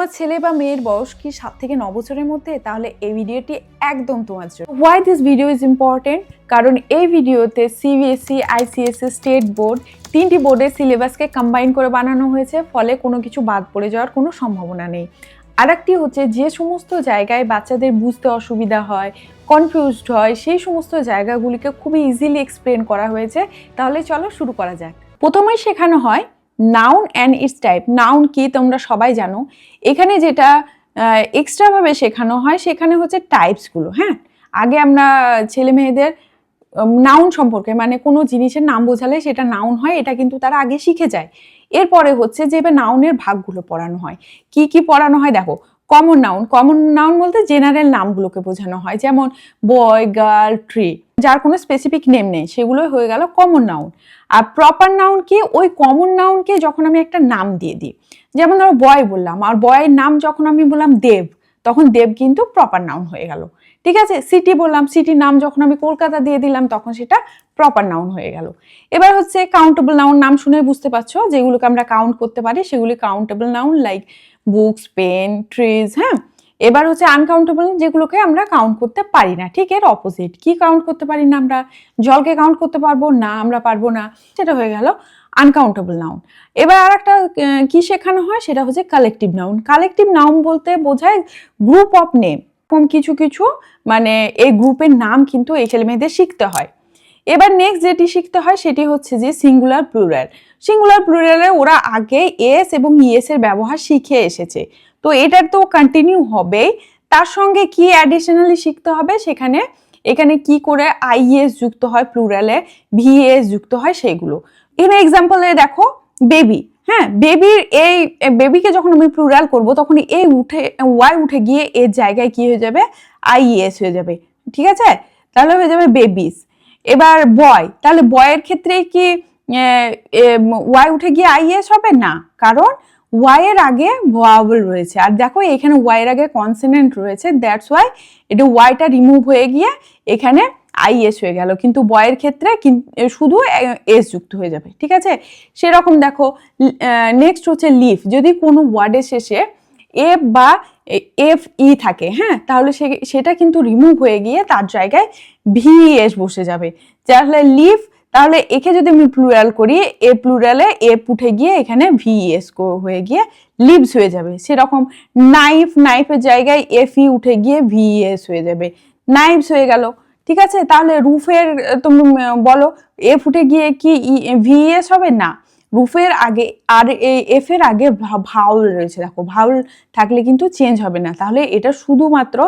তোমার ছেলে বা মেয়ের বয়স কি সাত থেকে ন বছরের মধ্যে? তাহলে এই ভিডিওটি একদম তোমার জন্য। Why this video is important কারণ এই ভিডিওতে সিবিএসসি আইসিএসসি স্টেট বোর্ড তিনটি বোর্ডের সিলেবাসকে কম্বাইন করে বানানো হয়েছে, ফলে কোনো কিছু বাদ পড়ে যাওয়ার কোনো সম্ভাবনা নেই। আরেকটি হচ্ছে যে সমস্ত জায়গায় বাচ্চাদের বুঝতে অসুবিধা হয় কনফিউজড হয়, সেই সমস্ত জায়গাগুলিকে খুবই ইজিলি এক্সপ্লেন করা হয়েছে। তাহলে চলো শুরু করা যাক। প্রথমেই শেখানো হয় noun and its type noun কি তোমরা সবাই জানো। এখানে যেটা এক্সট্রাভাবে শেখানো হয় সেখানে হচ্ছে টাইপসগুলো হ্যাঁ? আগে আমরা ছেলে মেয়েদের নাউন সম্পর্কে মানে কোনো জিনিসের নাম বোঝালে সেটা নাউন হয়, এটা কিন্তু তারা আগে শিখে যায়। এরপরে হচ্ছে যে এবার নাউনের ভাগগুলো পড়ানো হয়। কি কি পড়ানো হয়? দেখো কমন নাউন কমন নাউন বলতে জেনারেল নামগুলোকে বোঝানো হয়, যেমন বয় গার্ল ট্রি যার কোনো স্পেসিফিক নেম নেই, সেগুলোই হয়ে গেল কমন নাউন আর প্রপার নাউন কি, ওই কমন নাউনকে যখন আমি একটা নাম দিয়ে দিই। যেমন ধরো বয় বললাম, আর বয়ের নাম যখন আমি বললাম দেব, তখন দেব কিন্তু প্রপার নাউন হয়ে গেল। ঠিক আছে? সিটি বললাম সিটির নাম যখন আমি কলকাতা দিয়ে দিলাম, তখন সেটা প্রপার নাউন হয়ে গেল। এবার হচ্ছে কাউন্টেবল নাউন নাম শুনে বুঝতে পারছ? যেগুলোকে আমরা কাউন্ট করতে পারি, সেগুলি countable noun like books pen trees হ্যাঁ? এবার হচ্ছে আনকাউন্টেবল যেগুলোকে আমরা কাউন্ট করতে পারি না, ঠিক এর অপোজিট কি কাউন্ট করতে পারি না আমরা? জলকে কাউন্ট করতে পারব? না, আমরা পারব না। সেটা হয়ে গেল আনকাউন্টেবল নাউন এবার আর একটা কি শেখানো হয়? সেটা হচ্ছে কালেকটিভ নাউন কালেকটিভ নাউন বলতে বোঝায় গ্রুপ অফ নেম কম কিছু কিছু মানে এই গ্রুপের নাম কিন্তু এই ছেলে মেয়েদের শিখতে হয়। এবার নেক্সট যেটি শিখতে হয়, সেটি হচ্ছে যে সিঙ্গুলার প্লুরাল সিঙ্গুলার প্লুরালে ওরা আগে এস এবং ইএস এর ব্যবহার শিখে এসেছে। তো এটার তো কন্টিনিউ হবেই। তার সঙ্গে কি অ্যাডিশনালি শিখতে হবে? সেখানে, এখানে কি করে আইএস যুক্ত হয় প্লুরালে ভিএস যুক্ত হয়, সেগুলো। এখানে এক্সাম্পলে দেখো বেবি হ্যাঁ বেবির এই বেবিকে যখন আমি প্লুরাল করব, তখন এ উঠে ওয়াই উঠে গিয়ে এর জায়গায় কি হয়ে যাবে? আইএস হয়ে যাবে। ঠিক আছে? তাহলে হয়ে যাবে বেবিস এবার বয় তাহলে বয়ের ক্ষেত্রে কি ওয়াই উঠে গিয়ে আইএস হবে? না। কারণ ওয়াই এর আগে ভাওয়াবল রয়েছে। আর দেখো, এখানে ওয়াই এর আগে কনসোনেন্ট রয়েছে। দ্যাটস ওয়াই এটা ওয়াইটা রিমুভ হয়ে গিয়ে এখানে আইএস হয়ে গেল। কিন্তু বয়ের ক্ষেত্রে শুধু এস যুক্ত হয়ে যাবে। ঠিক আছে? সেরকম দেখো নেক্সট হচ্ছে লিফ যদি কোনো ওয়ার্ডের শেষে এফ বা এফ ই থাকে হ্যাঁ? তাহলে সেটা কিন্তু রিমুভ হয়ে গিয়ে তার জায়গায় ভিএস বসে যাবে। তাহলে লিফ তাহলে একে যদি আমি প্লুরাল করি, এ প্লুরালে এ উঠে গিয়ে এখানে ভি ভিএস হয়ে গিয়ে লিভস হয়ে যাবে। সেরকম নাইফ নাইফের জায়গায় এফ ই উঠে গিয়ে ভি এস হয়ে যাবে। নাইফস হয়ে গেল। ঠিক আছে? তাহলে রুফের, তুমি বলো, এ ফুটে গিয়ে কি ভিএস হবে? না। রুফের আগে আর এফ এর আগে ভাউল রয়েছে, দেখো। ভাউল থাকলে কিন্তু চেঞ্জ হবে না। তাহলে এটা শুধুমাত্র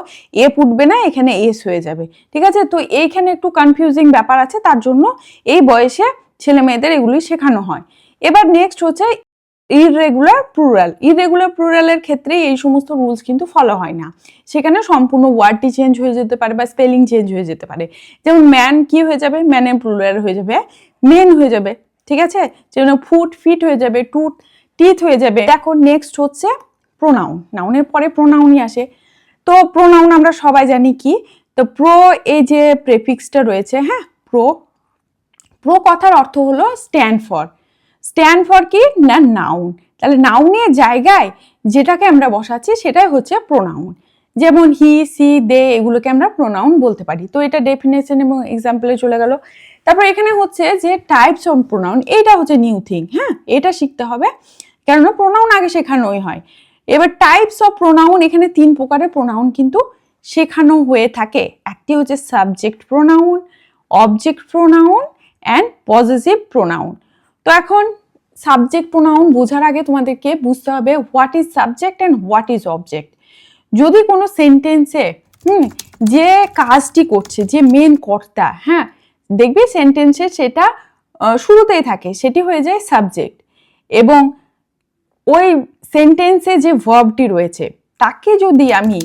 এফ উঠবে না, এখানে এস হয়ে যাবে। ঠিক আছে? তো এইখানে একটু কনফিউজিং ব্যাপার আছে, তার জন্য এই বয়সে ছেলে মেয়েদের এগুলি শেখানো হয়। এবার নেক্সট হচ্ছে ইররেগুলার প্লুরাল ইররেগুলার প্লুরালের ক্ষেত্রে এই সমস্ত রুলস কিন্তু ফলো হয় না। সেখানে সম্পূর্ণ ওয়ার্ডটি চেঞ্জ হয়ে যেতে পারে বা স্পেলিং চেঞ্জ হয়ে যেতে পারে। যেমন ম্যান কি হয়ে যাবে? ম্যানের প্লুরাল হয়ে যাবে। মেন হয়ে যাবে। ঠিক আছে? যেন ফুট ফিট হয়ে যাবে টুট টিথ হয়ে যাবে। দেখো নেক্সট হচ্ছে প্রোনাউন নাউনের পরে প্রোনাউনই আসে। তো প্রোনাউন আমরা সবাই জানি কি? তো প্রো এই যে প্রেফিক্সটা রয়েছে হ্যাঁ? প্রো প্রো কথার অর্থ হলো স্ট্যান্ড ফর স্ট্যান্ড ফর কি? না নাউন তাহলে নাউনের জায়গায় যেটাকে আমরা বসাচ্ছি, সেটাই হচ্ছে প্রোনাউন যেমন হি সি দে এগুলোকে আমরা প্রোনাউন বলতে পারি। তো এটা ডেফিনেশন এবং এক্সাম্পলে চলে গেল। তারপর এখানে হচ্ছে যে টাইপস অফ প্রোনাউন এইটা হচ্ছে নিউ থিং হ্যাঁ? এটা শিখতে হবে, কেননা প্রোনাউন আগে শেখানোই হয়। এবার টাইপস অফ প্রোনাউন এখানে তিন প্রকারের প্রোনাউন কিন্তু শেখানো হয়ে থাকে। একটি হচ্ছে subject pronoun object pronoun and positive pronoun তো এখন সাবজেক্ট প্রোনাউন বোঝার আগে তোমাদেরকে বুঝতে হবে what is subject and what is object যদি কোনো সেন্টেন্সে হুম, যে কাজটি করছে, যে মেন কর্তা হ্যাঁ দেখবি সেন্টেন্সে সেটা শুরুতেই থাকে, সেটি হয়ে যায় সাবজেক্ট এবং ওই সেন্টেন্সে যে ভার্বটি রয়েছে, তাকে যদি আমি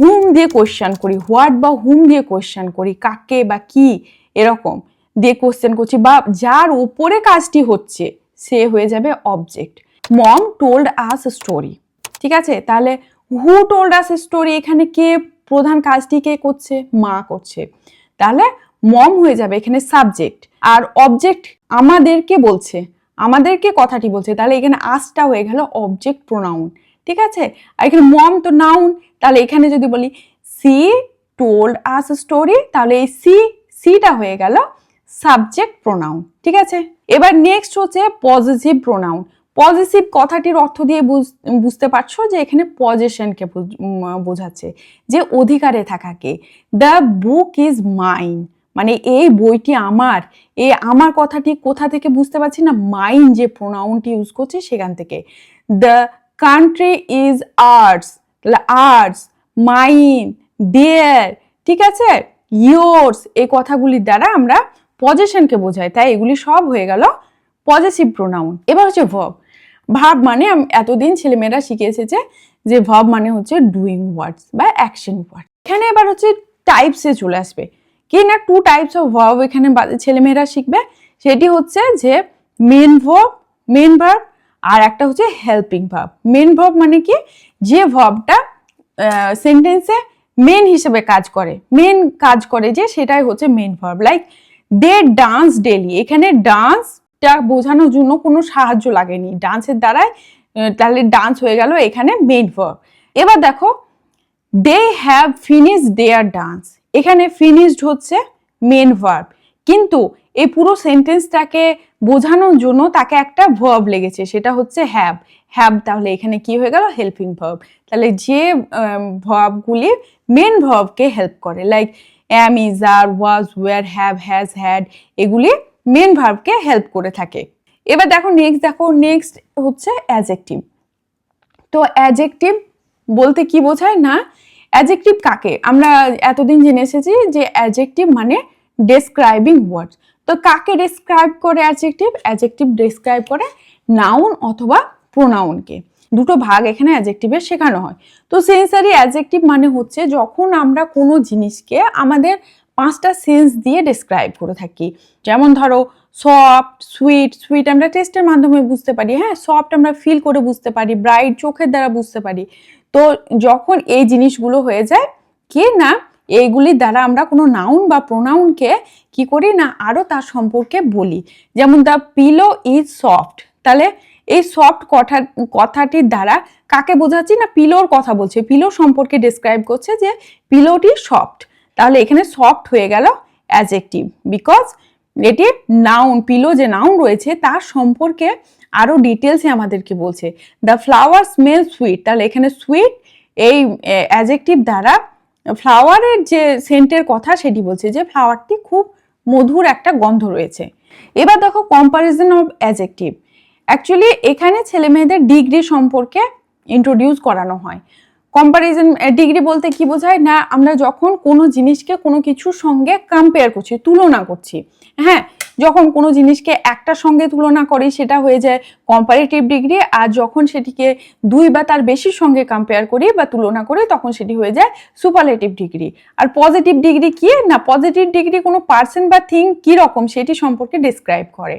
হুম দিয়ে কোয়েশ্চান করি হোয়াট বা হুম দিয়ে কোয়েশ্চান করি, কাকে বা কি এরকম দিয়ে কোশ্চেন করছি বা যার উপরে কাজটি হচ্ছে, সে হয়ে যাবে object mom told us story ঠিক আছে? তাহলে হু টোল্ড আস স্টোরি এখানে কে প্রধান কাজটি কে করছে? মা করছে। তাহলে মম হয়ে যাবে এখানে সাবজেক্ট আর অবজেক্ট আমাদেরকে বলছে, আমাদেরকে কথাটি বলছে, তাহলে এখানে আসটা হয়ে গেল অবজেক্ট প্রোনাউন ঠিক আছে? আর এখানে মম তো নাউন তাহলে এখানে যদি বলি সি টোল্ড আস স্টোরি তাহলে এই সি সিটা হয়ে গেল সাবজেক্ট প্রোনাউন ঠিক আছে? এবার নেক্সট হচ্ছে পজিটিভ প্রোনাউন পজিটিভ কথাটির অর্থ দিয়ে বুঝ- বুঝতে পারছ যে এখানে পজিশনকে বোঝাচ্ছে, যে অধিকারে থাকাকে। দ্য বুক ইজ মাইন মানে এই বইটি আমার এ আমার কথাটি কোথা থেকে বুঝতে পারছি না মাইন যে প্রোনাউনটি ইউজ করছে সেখান থেকে। The country is ours ours mine their ঠিক আছে? ইয়োর্স, এই কথাগুলির দ্বারা আমরা পজেশনকে বোঝাই, তাই এগুলি সব হয়ে গেল পজেসিভ প্রোনাউন। এবার হচ্ছে ভব। ভাব মানে এতদিন ছেলেমেয়েরা শিখে এসেছে যে ভব মানে হচ্ছে ডুইং ওয়ার্ডস বা অ্যাকশন ওয়ার্ড এখানে এবার হচ্ছে টাইপসে চলে আসবে। কি না টু টাইপস অফ ভাব এখানে ছেলেমেয়েরা শিখবে? সেটি হচ্ছে যে মেন ভাব মেন ভাব আর একটা হচ্ছে হেল্পিং ভাব মেন ভাব মানে কি? যে ভাবটা সেন্টেন্সে মেন হিসেবে কাজ করে। মেন কাজ করে যে সেটাই হচ্ছে main verb like they dance daily এখানে ডান্সটা বোঝানোর জন্য কোনো সাহায্য লাগেনি। ডান্সের দ্বারাই তাহলে ডান্স হয়ে গেল এখানে মেন ভার্ব এবার দেখো they have finish their dance এখানে ফিনিশড হচ্ছে মেন ভার্ব কিন্তু এই পুরো সেন্টেন্সটাকে বোঝানোর জন্য তাকে একটা ভার্ব লেগেছে, সেটা হচ্ছে হ্যাব হ্যাব তাহলে এখানে কি হয়ে গেল? হেল্পিং ভার্ব তাহলে যে ভার্বগুলি মেন ভার্বকে হেল্প করে like am is are was were have has had এগুলি মেন ভার্বকে হেল্প করে থাকে। এবার দেখো নেক্সট দেখো নেক্সট হচ্ছে অ্যাজেক্টিভ তো অ্যাজেক্টিভ বলতে কি বোঝায়? না অ্যাজেক্টিভ কাকে? আমরা এতদিন জেনে এসেছি যে অ্যাজেক্টিভ মানে ডেসক্রাইবিং ওয়ার্ড তো কাকে ডেসক্রাইব করে অ্যাজেক্টিভ অ্যাজেক্টিভ ডেসক্রাইব করে নাউন অথবা প্রোনাউনকে দুটো ভাগ এখানে অ্যাজেক্টিভের শেখানো হয়। তো সেন্সারি অ্যাজেক্টিভ মানে হচ্ছে যখন আমরা কোনো জিনিসকে আমাদের পাঁচটা সেন্স দিয়ে ডেসক্রাইব করে থাকি। যেমন ধরো সফট সুইট সুইট আমরা টেস্টের মাধ্যমে বুঝতে পারি হ্যাঁ? সফট আমরা ফিল করে বুঝতে পারি ব্রাইট চোখের দ্বারা বুঝতে পারি। তো যখন এই জিনিসগুলো হয়ে যায়, কে না এইগুলির দ্বারা আমরা কোনো নাউন বা প্রোনাউনকে কি করি না আরও তার সম্পর্কে বলি? যেমন দ্য পিলো ইজ সফট তাহলে এই সফট কথা, কথাটির দ্বারা কাকে বোঝাচ্ছি না পিলোর কথা বলছে? পিলো সম্পর্কে ডেসক্রাইব করছে যে পিলোটি সফট তাহলে এখানে সফট হয়ে গেল অ্যাজেক্টিভ বিকজ এটি নাউন পিলো যে নাউন রয়েছে, তার সম্পর্কে আরও ডিটেলসে আমাদেরকে বলছে দ্য ফ্লাওয়ার স্মেল সুইট তাহলে এখানে সুইট এই অ্যাজেক্টিভ দ্বারা ফ্লাওয়ারের যে সেন্টের কথা সেটি বলছে যে ফ্লাওয়ারটি খুব মধুর একটা গন্ধ রয়েছে। এবার দেখো কম্পারিজন অফ অ্যাজেক্টিভ অ্যাকচুয়ালি এখানে ছেলে মেয়েদের ডিগ্রি সম্পর্কে ইন্ট্রোডিউস করানো হয়। কম্পারিজন ডিগ্রি বলতে কি বোঝায়? না, আমরা যখন কোনো জিনিসকে কোনো কিছুর সঙ্গে কম্পেয়ার করছি, তুলনা করছি হ্যাঁ যখন কোনো জিনিসকে একটার সঙ্গে তুলনা করি সেটা হয়ে যায় কম্পারেটিভ ডিগ্রি আর যখন সেটিকে দুই বা তার বেশির সঙ্গে কম্পেয়ার করি বা তুলনা করি তখন সেটি হয়ে যায় সুপারলেটিভ ডিগ্রি আর পজিটিভ ডিগ্রি কি? না পজিটিভ ডিগ্রি কোনো পার্সন বা থিং কীরকম সেটি সম্পর্কে ডিসক্রাইব করে।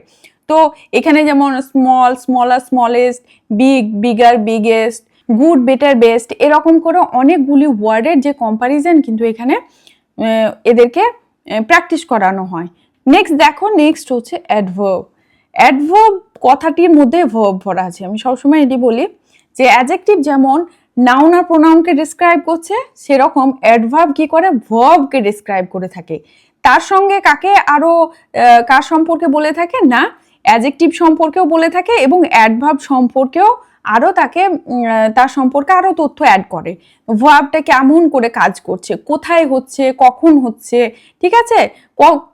তো এখানে যেমন small smaller smallest big bigger biggest good better best এরকম করে অনেকগুলি ওয়ার্ডের যে কম্পারিজন কিন্তু এখানে এদেরকে প্র্যাকটিস করানো হয়। নেক্সট দেখো নেক্সট হচ্ছে অ্যাডভার্ব অ্যাডভার্ব কথাটির মধ্যে ভার্ব ভরা আছে। আমি সবসময় এটি বলি যে অ্যাজেক্টিভ যেমন নাউন আর প্রোনাউনকে ডিসক্রাইব করছে, সেরকম অ্যাডভার্ব কি করে? ভার্বকে ডিসক্রাইব করে থাকে। তার সঙ্গে কাকে আরও কার সম্পর্কে বলে থাকে? না অ্যাজেক্টিভ সম্পর্কেও বলে থাকে এবং অ্যাডভার্ব সম্পর্কেও আরও তাকে তার সম্পর্কে আরও তথ্য অ্যাড করে। ভার্বটা কেমন করে কাজ করছে, কোথায় হচ্ছে, কখন হচ্ছে, ঠিক আছে?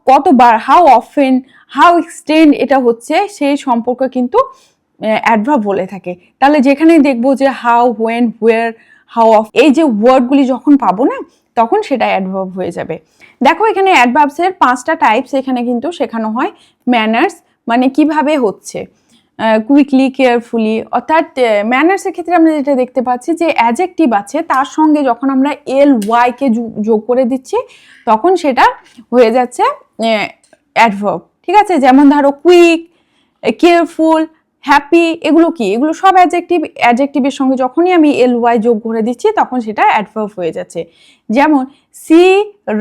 কতবার হাউ অফেন হাউ এক্সটেন্ড এটা হচ্ছে, সেই সম্পর্কে কিন্তু অ্যাডভার্ব বলে থাকে। তাহলে যেখানেই দেখব যে how when where how of এই যে ওয়ার্ডগুলি যখন পাবো না, তখন সেটা অ্যাডভার্ব হয়ে যাবে। দেখো এখানে অ্যাডভার্বসের পাঁচটা টাইপস এখানে কিন্তু শেখানো হয় ম্যানার্স মানে কীভাবে হচ্ছে। কুইকলি কেয়ারফুলি অর্থাৎ ম্যানার্সের ক্ষেত্রে আমরা যেটা দেখতে পাচ্ছি যে অ্যাজেক্টিভ আছে, তার সঙ্গে যখন আমরা এল ওয়াইকে যোগ করে দিচ্ছি, তখন সেটা হয়ে যাচ্ছে অ্যাডভার্ব ঠিক আছে? যেমন ধরো কুইক কেয়ারফুল হ্যাপি এগুলো কি? এগুলো সব অ্যাজেক্টিভ অ্যাজেক্টিভের সঙ্গে যখনই আমি এল ওয়াই যোগ করে দিচ্ছি, তখন সেটা অ্যাডভার্ব হয়ে যাচ্ছে। যেমন সি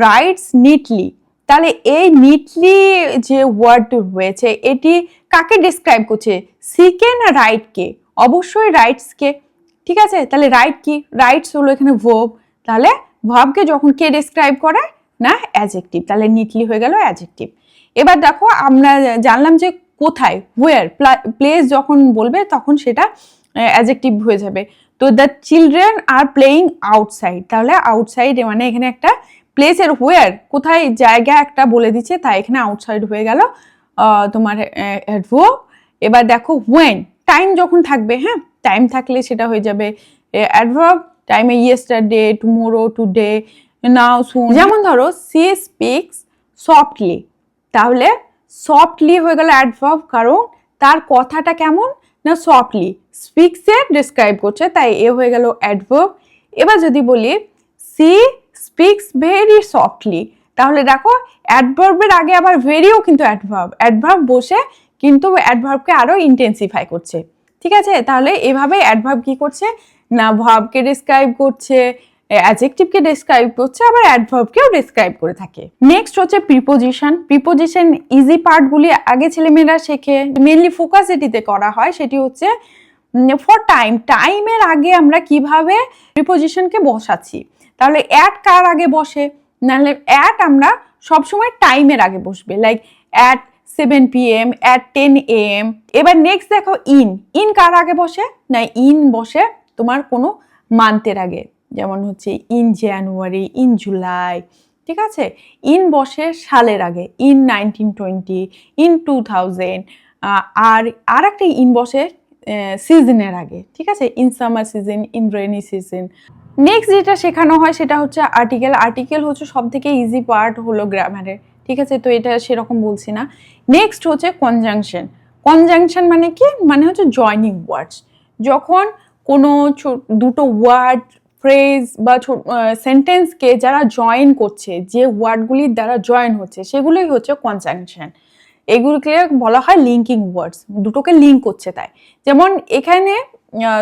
রাইটস নিটলি তাহলে এই নিটলি যে ওয়ার্ডটি রয়েছে, এটি কাকে ডিসক্রাইব করছে? সিকে না রাইটকে অবশ্যই রাইটসকে ঠিক আছে? তাহলে রাইট কি? রাইটস হলো এখানে ভার্ব তাহলে ভার্বকে যখন কে ডেসক্রাইব করে? না অ্যাজেক্টিভ তাহলে নিটলি হয়ে গেল অ্যাজেক্টিভ এবার দেখো, আমরা জানলাম যে কোথায় হোয়ার প্লেস যখন বলবে, তখন সেটা অ্যাজেক্টিভ হয়ে যাবে। তো the children are playing outside তাহলে আউটসাইড মানে এখানে একটা প্লেসের হোয়ার কোথায় জায়গা একটা বলে দিচ্ছে, তাই এখানে আউটসাইড হয়ে গেল। তোমার অ্যাডভার্ব এবার দেখো হোয়েন টাইম যখন থাকবে হ্যাঁ টাইম থাকলে সেটা হয়ে যাবে অ্যাডভার্ব টাইমে yesterday tomorrow today now soon যেমন ধরো সি স্পিক্স সফটলি তাহলে সফটলি হয়ে গেল অ্যাডভার্ব কারণ তার কথাটা কেমন? না সফটলি স্পিক্সে ডিসক্রাইব করছে, তাই এ হয়ে গেল অ্যাডভার্ব এবার যদি বলি সি স্পিক্স ভেরি সফটলি তাহলে দেখো অ্যাডভার্বের আগে আবার ভেরিও কিন্তু অ্যাডভার্ব অ্যাডভার্ব বসে কিন্তু অ্যাডভার্বকে আরও ইন্টেন্সিফাই করছে। ঠিক আছে? তাহলে এভাবে অ্যাডভার্ব কি করছে? না ভার্বকে ডিসক্রাইব করছে অ্যাজেক্টিভকে ডিসক্রাইব করছে, আবার অ্যাডভার্বকেও ডিসক্রাইব করে থাকে। নেক্সট হচ্ছে প্রিপোজিশন প্রিপোজিশন ইজি পার্টগুলি আগে ছেলেমেয়েরা শেখে। মেনলি ফোকাস যেটিতে করা হয়, সেটি হচ্ছে ফর টাইম টাইমের আগে আমরা কীভাবে প্রিপোজিশনকে বসাচ্ছি? তাহলে অ্যাট কার আগে বসে? নাহলে অ্যাট আমরা সবসময় টাইমের আগে বসবে like at seven P M at ten M এবার নেক্সট দেখো ইন ইন কার আগে বসে? না ইন বসে তোমার কোনো মান্থের আগে, যেমন হচ্ছে ইন জানুয়ারি ইন জুলাই ঠিক আছে? ইন বসে সালের আগে in nineteen twenty in two thousand আর আর একটা ইন বসে সিজনের আগে, ঠিক আছে? In summer season in rainy season next যেটা শেখানো হয় সেটা হচ্ছে আর্টিকেল আর্টিকেল হচ্ছে সব থেকে ইজি পার্ট হলো গ্রামারের ঠিক আছে? তো এটা সেরকম বলছি না। নেক্সট হচ্ছে কনজাংশন কনজাংশন মানে কি? মানে হচ্ছে জয়নিং ওয়ার্ডস যখন কোনো দুটো ওয়ার্ড ফ্রেজ বা সেন্টেন্সকে যারা জয়েন করছে, যে ওয়ার্ডগুলির দ্বারা জয়েন হচ্ছে, সেগুলোই হচ্ছে কনজাংশন এগুলোকে বলা হয় লিঙ্কিং ওয়ার্ডস দুটোকে লিঙ্ক করছে তাই। যেমন এখানে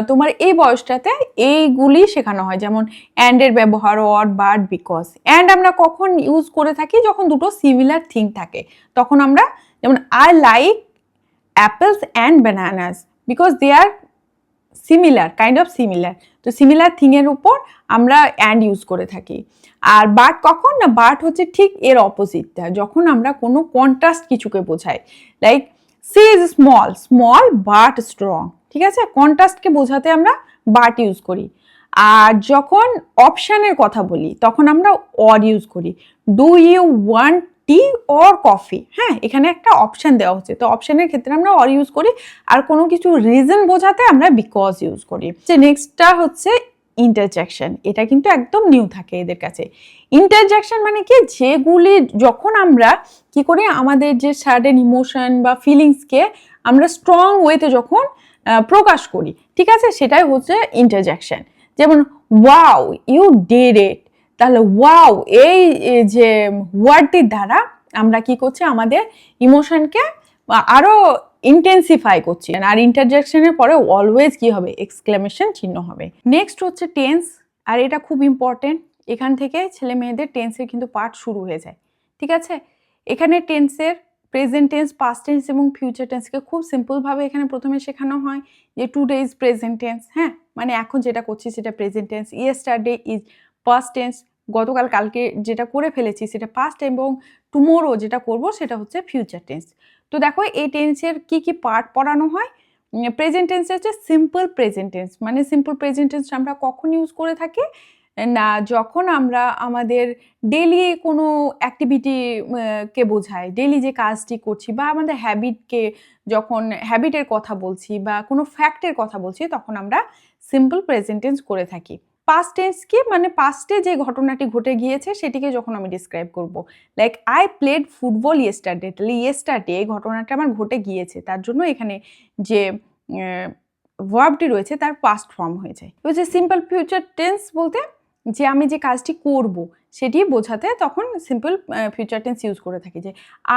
তোমার এই বয়সটাতে এইগুলি শেখানো হয়, যেমন অ্যান্ডের ব্যবহার অর বাট বিকজ অ্যান্ড আমরা কখন ইউজ করে থাকি? যখন দুটো সিমিলার থিং থাকে। তখন আমরা, যেমন I like apples and bananas because they are similar kind of similar তো সিমিলার থিংয়ের উপর আমরা অ্যান্ড ইউজ করে থাকি। আর বাট কখন? না বাট হচ্ছে ঠিক এর অপোজিটটা যখন আমরা কোনো কন্ট্রাস্ট কিছুকে বোঝাই। Like she is small small but strong ঠিক আছে? কন্ট্রাস্টকে বোঝাতে আমরা বাট ইউজ করি। আর যখন অপশানের কথা বলি, তখন আমরা অর ইউজ করি। Do you want tea or coffee হ্যাঁ এখানে একটা অপশান দেওয়া হচ্ছে। তো অপশানের ক্ষেত্রে আমরা অর ইউজ করি। আর কোনো কিছু রিজন বোঝাতে আমরা বিকজ ইউজ করি। যে নেক্সটটা হচ্ছে ইন্টারজ্যাকশন এটা কিন্তু একদম নিউ থাকে এদের কাছে। ইন্টারজ্যাকশন মানে কি? যেগুলি যখন আমরা কি করি? আমাদের যে সার্টেন ইমোশন বা ফিলিংসকে আমরা স্ট্রং ওয়েতে যখন প্রকাশ করি, ঠিক আছে? সেটাই হচ্ছে ইন্টারজ্যাকশন যেমন ওয়াও ইউ ডিড ইট তাহলে ওয়াও এই যে ওয়ার্ডটির দ্বারা আমরা কি করছি? আমাদের ইমোশনকে আরও ইন্টেন্সিফাই করছি। আর ইন্টারজেকশনের পরে অলওয়েজ কি হবে? এক্সক্লেমেশন চিহ্ন হবে। নেক্সট হচ্ছে টেন্স আর এটা খুব ইম্পর্টেন্ট এখান থেকে ছেলে মেয়েদের টেন্সের কিন্তু পার্ট শুরু হয়ে যায়, ঠিক আছে? এখানে টেন্সের প্রেজেন্ট টেন্স পাস্ট টেন্স এবং ফিউচার টেন্সকে খুব সিম্পলভাবে এখানে প্রথমে শেখানো হয় যে today is present tense হ্যাঁ? মানে এখন যেটা করছি সেটা present tense yesterday is past tense গতকাল, কালকে যেটা করে ফেলেছি সেটা পাস্ট এবং টুমোরো যেটা করব সেটা হচ্ছে ফিউচার টেন্স তো দেখো, এই টেন্সের কি কি পার্ট পড়ানো হয়? প্রেজেন্ট টেন্স হচ্ছে সিম্পল প্রেজেন্ট টেন্স মানে সিম্পল প্রেজেন্ট টেন্স আমরা কখন ইউজ করে থাকি? না, যখন আমরা আমাদের ডেলি কোনো অ্যাক্টিভিটি কে বোঝাই ডেলি যে কাজটি করছি বা আমাদের হ্যাবিটকে যখন হ্যাবিটের কথা বলছি বা কোনো ফ্যাক্টের কথা বলছি, তখন আমরা সিম্পল প্রেজেন্টেন্স করে থাকি। পাস্ট টেন্স কি মানে পাস্টে যে ঘটনাটি ঘটে গিয়েছে, সেটিকে যখন আমি ডিসক্রাইব করব। Like I played football yesterday তাহলে ইয়েস্টারডে এই ঘটনাটা আমার ঘটে গিয়েছে, তার জন্য এখানে যে ভার্বটি রয়েছে, তার পাস্ট ফর্ম হয়ে যায় যে সিম্পল ফিউচার টেন্স বলতে যে আমি যে কাজটি করব সেটি বোঝাতে তখন সিম্পল ফিউচার টেন্স ইউজ করে থাকি যে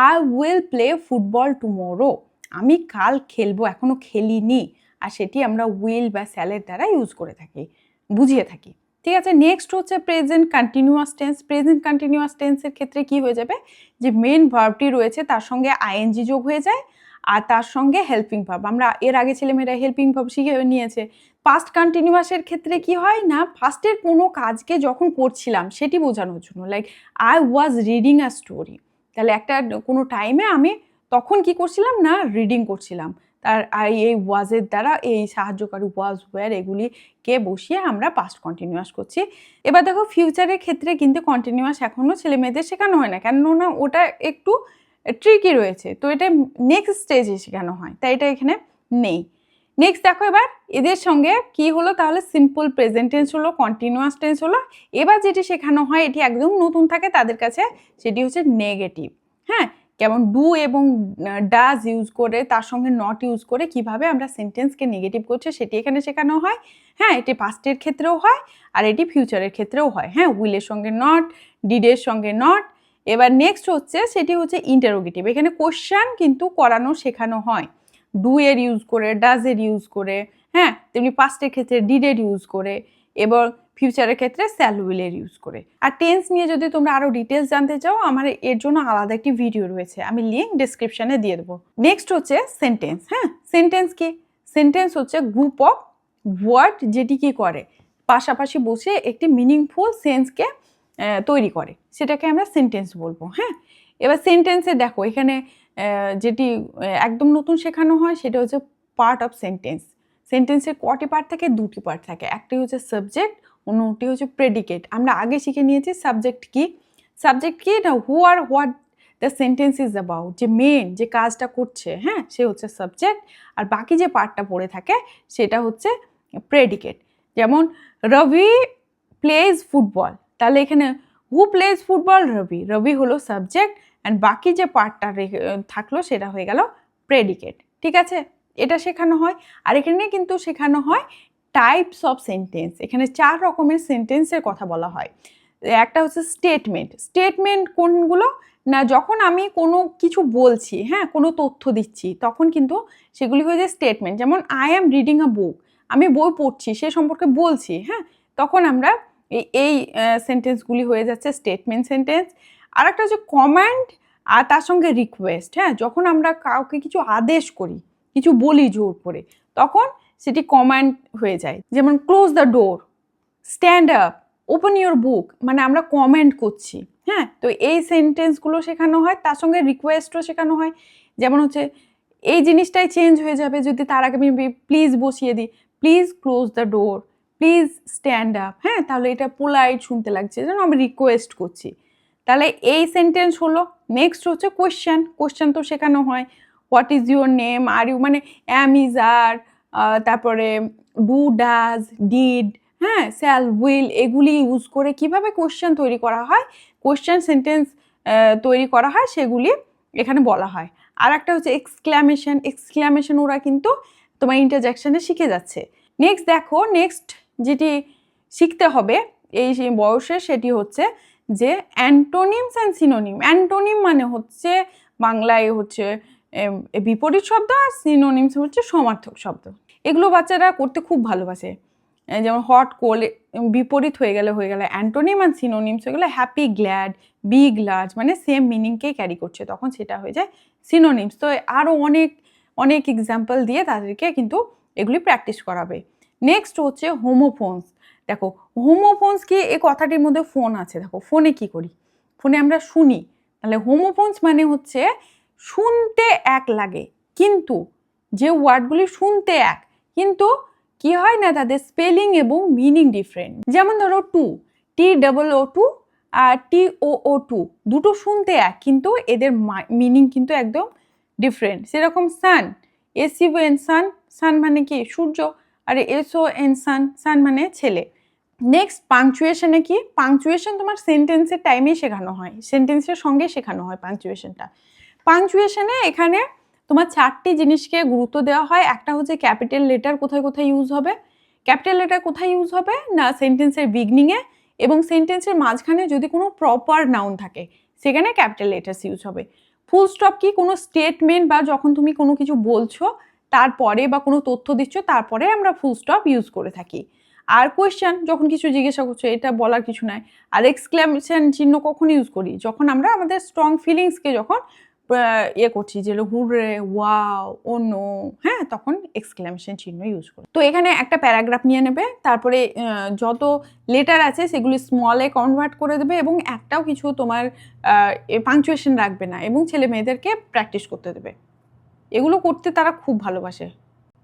I will play football tomorrow আমি কাল খেলব, এখনও খেলিনি। আর সেটি আমরা উইল বা স্যালের দ্বারা ইউজ করে থাকি, বুঝিয়ে থাকি। ঠিক আছে? নেক্সট হচ্ছে present continuous tense present continuous টেন্সের ক্ষেত্রে কি হয়ে যাবে? যে মেন ভার্বটি রয়েছে, তার সঙ্গে আইএনজি যোগ হয়ে যায়। আর তার সঙ্গে হেল্পিং ভাব। আমরা এর আগে ছেলেমেয়েরা হেল্পিং ভাব শিখে নিয়েছে। পাস্ট কন্টিনিউয়াসের ক্ষেত্রে কি হয় না ফার্স্টের কোনো কাজকে যখন করছিলাম, সেটি বোঝানোর জন্য। Like I was reading a story তাহলে একটা কোনো টাইমে আমি তখন কি করছিলাম না রিডিং করছিলাম। তার আর এই ওয়াজের দ্বারা এই সাহায্যকারী ওয়াজ ওয়ার এগুলিকে বসিয়ে আমরা পাস্ট কন্টিনিউয়াস করছি। এবার দেখো ফিউচারের ক্ষেত্রে কিন্তু কন্টিনিউয়াস এখনও ছেলে মেয়েদের শেখানো হয় না। কেননা ওটা একটু ট্রিকি রয়েছে। তো এটা নেক্সট স্টেজে শেখানো হয়? তাই এটা এখানে নেই। নেক্সট দেখো এবার এদের সঙ্গে কি হলো? তাহলে সিম্পল প্রেজেন্ট টেন্স হলো কন্টিনিউয়াস টেন্স হলো। এবার যেটি শেখানো হয়, এটি একদম নতুন থাকে, তাদের কাছে সেটি হচ্ছে নেগেটিভ হ্যাঁ? কেমন ডু এবং ডাজ ইউজ করে, তার সঙ্গে নট ইউজ করে কীভাবে আমরা সেন্টেন্সকে নেগেটিভ করছে, সেটি এখানে শেখানো হয়। হ্যাঁ? এটি পাস্টের ক্ষেত্রেও হয়, আর এটি ফিউচারের ক্ষেত্রেও হয়। হ্যাঁ? উইলের সঙ্গে নট ডিডের সঙ্গে নট এবার নেক্সট হচ্ছে, সেটি হচ্ছে ইন্টারোগেটিভ এখানে কোশ্চান কিন্তু করানো শেখানো হয়। ডু এর ইউজ করে ডাজ এর ইউজ করে হ্যাঁ? তেমনি পাস্টের ক্ষেত্রে ডিডের ইউজ করে, এবং ফিউচারের ক্ষেত্রে স্যাল উইলের ইউজ করে। আর টেন্স নিয়ে যদি তোমরা আরও ডিটেলস জানতে চাও, আমার এর জন্য আলাদা একটি ভিডিও রয়েছে। আমি লিঙ্ক ডিসক্রিপশানে দিয়ে দেবো। নেক্সট হচ্ছে সেন্টেন্স হ্যাঁ? সেন্টেন্স কি? সেন্টেন্স হচ্ছে গ্রুপ অফ ওয়ার্ড যেটি কি করে? পাশাপাশি বসে একটি মিনিংফুল সেন্সকে তৈরি করে। সেটাকে আমরা সেন্টেন্স বলব হ্যাঁ? এবার সেন্টেন্সে দেখো, এখানে যেটি একদম নতুন শেখানো হয়, সেটা হচ্ছে পার্ট অফ সেন্টেন্স সেন্টেন্সের কটি পার্ট থাকে? দুটি পার্ট থাকে। একটি হচ্ছে সাবজেক্ট অন্যটি হচ্ছে প্রেডিকেট আমরা আগে শিখে নিয়েছি সাবজেক্ট কি? সাবজেক্ট কি? না who are what the sentence is about যে মেন যে কাজটা করছে হ্যাঁ? সে হচ্ছে সাবজেক্ট আর বাকি যে পার্টটা পড়ে থাকে, সেটা হচ্ছে প্রেডিকেট যেমন রবি প্লেজ ফুটবল তাহলে এখানে হু প্লেজ ফুটবল রবি। রবি হলো সাবজেক্ট অ্যান্ড বাকি যে পার্টটা থাকল সেটা হয়ে গেল প্রেডিকেট ঠিক আছে? এটা শেখানো হয়। আর এখানে কিন্তু শেখানো হয় টাইপস অফ সেন্টেন্স এখানে চার রকমের সেন্টেন্সের কথা বলা হয়। একটা হচ্ছে স্টেটমেন্ট স্টেটমেন্ট কোনগুলো? না, যখন আমি কোনো কিছু বলছি হ্যাঁ কোনো তথ্য দিচ্ছি, তখন কিন্তু সেগুলি হয়ে যায় স্টেটমেন্ট যেমন আই অ্যাম রিডিং আ বুক আমি বই পড়ছি, সে সম্পর্কে বলছি হ্যাঁ তখন আমরা এই এই সেন্টেন্সগুলি হয়ে যাচ্ছে স্টেটমেন্ট সেন্টেন্স আর একটা হচ্ছে কমান্ড আর তার সঙ্গে রিকোয়েস্ট হ্যাঁ? যখন আমরা কাউকে কিছু আদেশ করি, কিছু বলি জোর করে, তখন সেটি কমান্ড হয়ে যায়। যেমন close the door stand up open your book মানে আমরা কমেন্ট করছি হ্যাঁ? তো এই সেন্টেন্সগুলো শেখানো হয়, তার সঙ্গে রিকোয়েস্টও শেখানো হয়। যেমন হচ্ছে, এই জিনিসটাই চেঞ্জ হয়ে যাবে যদি তার আগে আমি প্লিজ বসিয়ে দিই please close the door please stand up. হ্যাঁ তাহলে এটা পোলাইট শুনতে লাগছে যেন আমি রিকোয়েস্ট করছি। তাহলে এই সেন্টেন্স হলো নেক্সট হচ্ছে কোয়েশ্চেন কোয়েশ্চেন তো শেখানো হয় what is your name are you মানে অ্যাম ইজ আর তারপরে ডু ডাজ ডিড হ্যাঁ স্যাল উইল এগুলি ইউজ করে কীভাবে কোয়েশ্চেন তৈরি করা হয় কোয়েশ্চেন সেন্টেন্স তৈরি করা হয়, সেগুলি এখানে বলা হয়। আর একটা হচ্ছে এক্সক্লামেশন এক্সক্লামেশন ওরা কিন্তু তোমার ইন্টারজ্যাকশনে শিখে যাচ্ছে। নেক্সট দেখো নেক্সট যেটি শিখতে হবে এই বয়সে সেটি হচ্ছে যে অ্যান্টোনিমস অ্যান্ড সিনোনিম। অ্যান্টোনিম মানে হচ্ছে বাংলায় হচ্ছে বিপরীত শব্দ আর সিনোনিমস হচ্ছে সমার্থক শব্দ। এগুলো বাচ্চারা করতে খুব ভালোবাসে। যেমন হট কোল বিপরীত হয়ে গেলে হয়ে গেলে অ্যান্টোনিম অ্যান্ড সিনোনিমস হয়ে গেলে হ্যাপি, গ্ল্যাড বিগ লার্জ মানে সেম মিনিংকেই ক্যারি করছে। তখন সেটা হয়ে যায় সিনোনিমস। তো আরও অনেক অনেক এক্সাম্পল দিয়ে তাদেরকে কিন্তু এগুলি প্র্যাকটিস করাবে। নেক্সট হচ্ছে হোমোফোনস দেখো হোমোফোনস কি এই কথাটির মধ্যে ফোন আছে। দেখো ফোনে কি করি? ফোনে আমরা শুনি। তাহলে হোমোফোনস মানে হচ্ছে শুনতে এক লাগে। কিন্তু যে ওয়ার্ডগুলি শুনতে এক, কিন্তু কি হয় না, তাদের স্পেলিং এবং মিনিং ডিফারেন্ট যেমন ধরো two T double O too আর টি ও ও টু দুটো শুনতে এক, কিন্তু এদের মিনিং কিন্তু একদম ডিফারেন্ট সেরকম সান এস সান সান মানে কি? সূর্য। আর এস ও এন সান সান মানে ছেলে। নেক্সট পাংচুয়েশনে কি? পাংচুয়েশন তোমার সেন্টেন্সের টাইমেই শেখানো হয়। সেন্টেন্সের সঙ্গে শেখানো হয় পাংচুয়েশনটা পাংচুয়েশনে এখানে তোমার চারটি জিনিসকে গুরুত্ব দেওয়া হয়। একটা হচ্ছে ক্যাপিটাল লেটার কোথায় কোথায় ইউজ হবে? ক্যাপিটাল লেটার কোথায় ইউজ হবে? না সেন্টেন্সের বিগনিংয়ে এবং সেন্টেন্সের মাঝখানে যদি কোনো প্রপার নাউন থাকে, সেখানে ক্যাপিটাল লেটার্স ইউজ হবে। ফুল স্টপ কি? কোনো স্টেটমেন্ট বা যখন তুমি কোনো কিছু বলছো তারপরে বা কোনো তথ্য দিচ্ছ, তারপরে আমরা ফুল স্টপ ইউজ করে থাকি। আর কোয়েশ্চেন যখন কিছু জিজ্ঞাসা করছ, এটা বলার কিছু নাই। আর এক্সক্লামেশন চিহ্ন কখন ইউজ করি? যখন আমরা আমাদের স্ট্রং ফিলিংসকে যখন ইয়ে করছি যে হুরে ওয়াও ও নো হ্যাঁ তখন এক্সক্লেমেশন চিহ্ন ইউজ করি। তো এখানে একটা প্যারাগ্রাফ নিয়ে নেবে, তারপরে যত লেটার আছে সেগুলি স্মলে কনভার্ট করে দেবে এবং একটাও কিছু তোমার পাংচুয়েশন রাখবে না এবং ছেলে মেয়েদেরকে প্র্যাকটিস করতে দেবে। এগুলো করতে তারা খুব ভালোবাসে।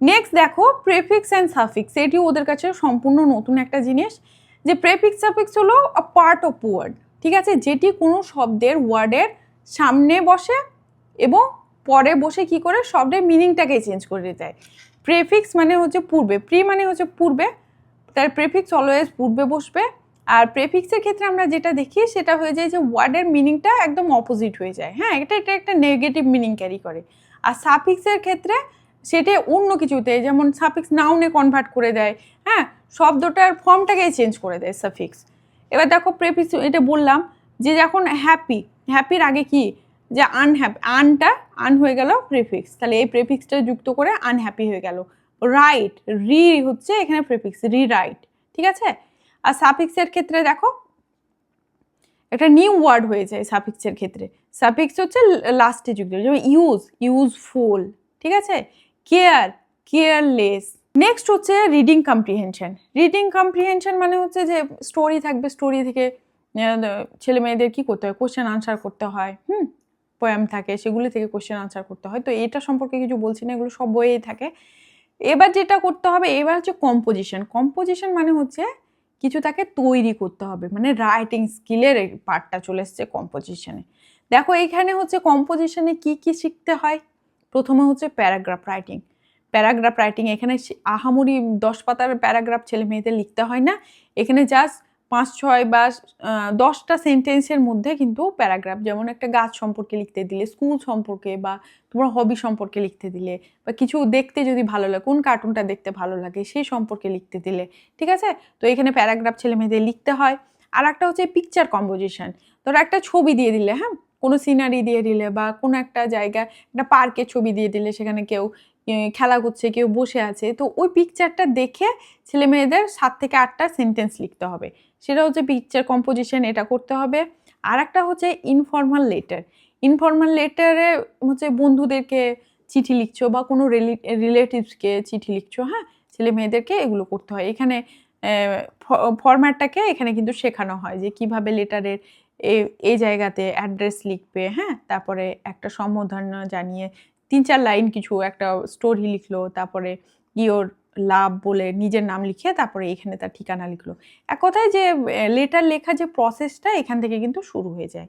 নেক্সট দেখো প্রেফিক্স অ্যান্ড সাফিক্স এটি ওদের কাছে সম্পূর্ণ নতুন একটা জিনিস। যে প্রেফিক্স সাফিক্স হলো আ পার্ট অফ ওয়ার্ড ঠিক আছে? যেটি কোনো শব্দের ওয়ার্ডের সামনে বসে এবং পরে বসে কি করে? শব্দের মিনিংটাকে চেঞ্জ করে দেয় প্রেফিক্স মানে হচ্ছে পূর্বে প্রি মানে হচ্ছে পূর্বে, তার প্রেফিক্স অলওয়েজ পূর্বে বসবে। আর প্রেফিক্সের ক্ষেত্রে আমরা যেটা দেখি, সেটা হয়ে যায় যে ওয়ার্ডের মিনিংটা একদম অপোজিট হয়ে যায়। হ্যাঁ এটা এটা একটা নেগেটিভ মিনিং ক্যারি করে। আর সাফিক্সের ক্ষেত্রে সেটা অন্য কিছুতে, যেমন সাফিক্স নাউনে কনভার্ট করে দেয় হ্যাঁ? শব্দটার ফর্মটাকে চেঞ্জ করে দেয় সাফিক্স এবার দেখো প্রেফিক্স এটা বললাম যে যখন হ্যাপি হ্যাপির আগে কি? যে আনহ্যাপি আনটা আন হয়ে গেল প্রেফিক্স তাহলে এই প্রেফিক্সটা যুক্ত করে আনহ্যাপি হয়ে গেল। রাইট রি হচ্ছে এখানে প্রেফিক্স রি রাইট ঠিক আছে? আর সাফিক্সের ক্ষেত্রে দেখো একটা নিউ ওয়ার্ড হয়ে যায় সাফিক্সের ক্ষেত্রে। সাফিক্স হচ্ছে লাস্টে যুক্ত। যেমন ইউজ ইউজফুল ঠিক আছে? কেয়ার কেয়ারলেস নেক্সট হচ্ছে রিডিং কম্প্রিহেনশন রিডিং কম্প্রিহেনশন মানে হচ্ছে যে স্টোরি থাকবে স্টোরি থেকে ছেলে মেয়েদের কী করতে হয়? কোশ্চেন আনসার করতে হয়। হুম? পোয়াম থাকে, সেগুলি থেকে কোশ্চেন আনসার করতে হয়। তো এটা সম্পর্কে কিছু বলছি না, এগুলো সব বইয়েই থাকে। এবার যেটা করতে হবে, এবার হচ্ছে কম্পোজিশন কম্পোজিশন মানে হচ্ছে কিছু তাকে তৈরি করতে হবে। মানে রাইটিং স্কিলের পার্টটা চলে এসছে কম্পোজিশনে দেখো এখানে হচ্ছে কম্পোজিশনে কি কি শিখতে হয়? প্রথমে হচ্ছে প্যারাগ্রাফ রাইটিং প্যারাগ্রাফ রাইটিং এখানে আহামরি দশ পাতার প্যারাগ্রাফ ছেলে মেয়েদের লিখতে হয় না। এখানে জাস্ট পাঁচ ছয় বা দশটা সেন্টেন্সের মধ্যে কিন্তু প্যারাগ্রাফ যেমন একটা গাছ সম্পর্কে লিখতে দিলে স্কুল সম্পর্কে বা তোমার হবি সম্পর্কে লিখতে দিলে, বা কিছু দেখতে যদি ভালো লাগে, কোন কার্টুনটা দেখতে ভালো লাগে সেই সম্পর্কে লিখতে দিলে, ঠিক আছে? তো এখানে প্যারাগ্রাফ ছেলে মেয়েদের লিখতে হয়। আর একটা হচ্ছে পিকচার কম্পোজিশন ধরো একটা ছবি দিয়ে দিলে হ্যাঁ? কোনো সিনারি দিয়ে দিলে বা কোনো একটা জায়গা একটা পার্কের ছবি দিয়ে দিলে, সেখানে কেউ খেলা করছে, কেউ বসে আছে, তো ওই পিকচারটা দেখে ছেলে মেয়েদের সাত থেকে আটটা সেন্টেন্স লিখতে হবে। সেটা হচ্ছে পিকচার কম্পোজিশন এটা করতে হবে। আর একটা হচ্ছে ইনফর্মাল লেটার ইনফর্মাল লেটারে হচ্ছে বন্ধুদেরকে চিঠি লিখছো বা কোনো রিলেটিভসকে চিঠি লিখছো হ্যাঁ? ছেলে মেয়েদেরকে এগুলো করতে হয়। এখানে ফরম্যাটটাকে এখানে কিন্তু শেখানো হয় যে কীভাবে লেটারের এই জায়গাতে অ্যাড্রেস লিখবে হ্যাঁ? তারপরে একটা সম্বোধনা জানিয়ে তিন চার লাইন কিছু একটা স্টোরি লিখলো, তারপরে ইয়োর লাভ বলে নিজের নাম লিখে তারপরে এখানে তার ঠিকানা লিখলো। এক কথায় যে লেটার লেখা যে প্রসেসটা এখান থেকে কিন্তু শুরু হয়ে যায়।